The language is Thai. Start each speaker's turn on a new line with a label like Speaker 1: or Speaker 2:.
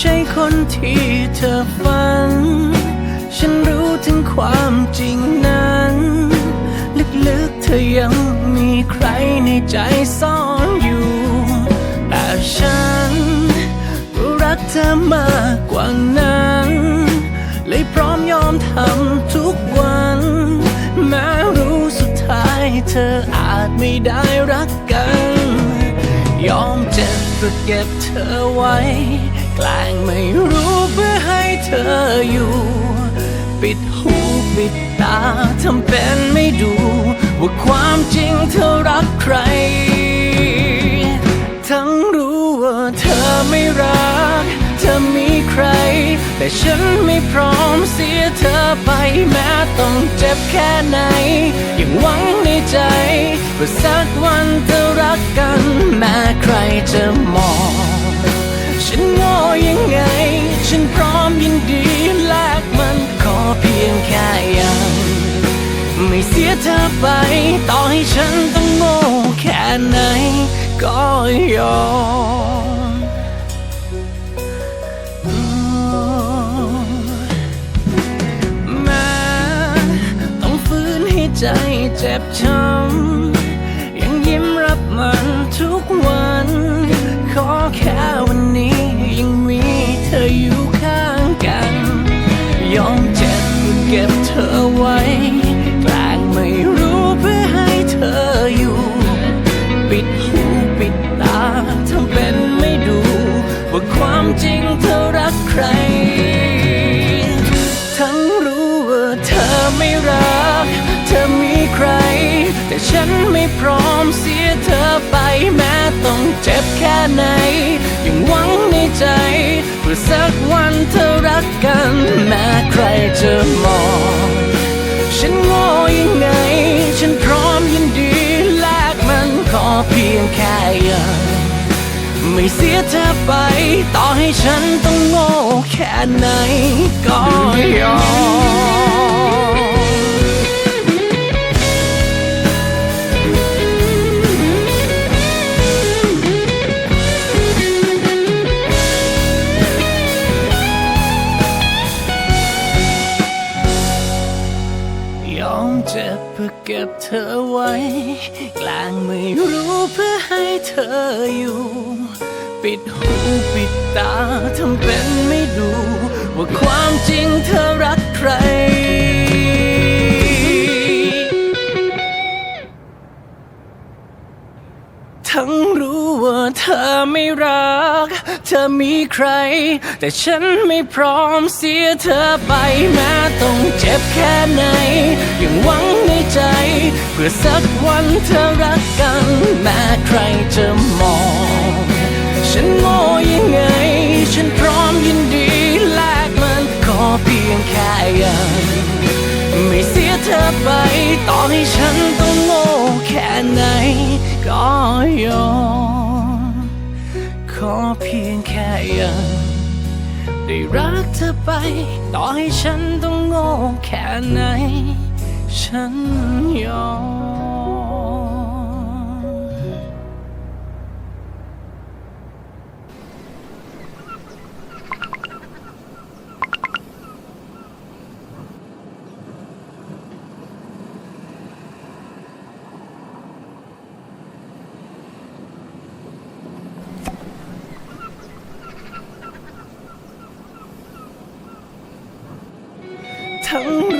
Speaker 1: ใช่คนที่เธอฝัน ฉันรู้ถึงความจริงนั้น ลึกๆเธอยังมีใครในใจซ่อนอยู่ แต่ฉันรักเธอมากกว่านั้น เลยพร้อมยอมทำทุกวัน แม้รู้สุดท้ายเธออาจไม่ได้รักกัน ยอมเจ็บเพื่อเก็บเธอไว้ แกล้งไม่รู้เพื่อให้เธออยู่ ปิดหูปิดตาทำเป็นไม่ดู ว่าความจริงเธอรักใคร ทั้งรู้ว่าเธอไม่รัก เธอมีใคร แต่ฉันไม่พร้อมเสียเธอไปแม้ต้องเจ็บแค่ไหน ยังหวังในใจว่าสักวันเธอรักกัน แม้ใครจะมอง ฉันโง่ยังไง ฉันพร้อมยินดีแลกมันขอเพียงแค่ยังไม่เสียเธอไป ต่อให้ฉันต้องโง่แค่ไหน ก็ยอมแม้ต้องฟื้นให้ใจเจ็บช้ำยังยิ้มรับมันทุกวัน ขอแค่ ฉันไม่พร้อมเสียเธอไปแม้ต้องเจ็บแค่ไหน ยังหวังในใจ เพื่อสักวันเธอรักกัน แม้ใครจะมอง ฉันโง่ยังไง ฉันพร้อมยินดีแลกมันขอเพียงแค่ยังไม่เสียเธอไป ต่อให้ฉันต้องโง่แค่ไหนก็ยอม ยอมเจ็บเพื่อเก็บเธอไว้ กลางไม่รู้เพื่อให้เธออยู่ ปิดหูปิดตาทำเป็นไม่ดู ว่าความจริงเธอรักใคร ทั้งรู้ว่าเธอไม่รัก เธอมีใคร แต่ฉันไม่พร้อมเสียเธอไปแม้ต้องเจ็บแค่ไหน ยังหวังในใจ เพื่อสักวันเธอรักกัน แม้ใครจะมอง ฉันโง่ยังไง ฉันพร้อมยินดีแลกมันขอเพียงแค่ยัง ยังได้รักเธอไป ต่อให้ฉันต้องโง่แค่ไหน ฉันยอม 疼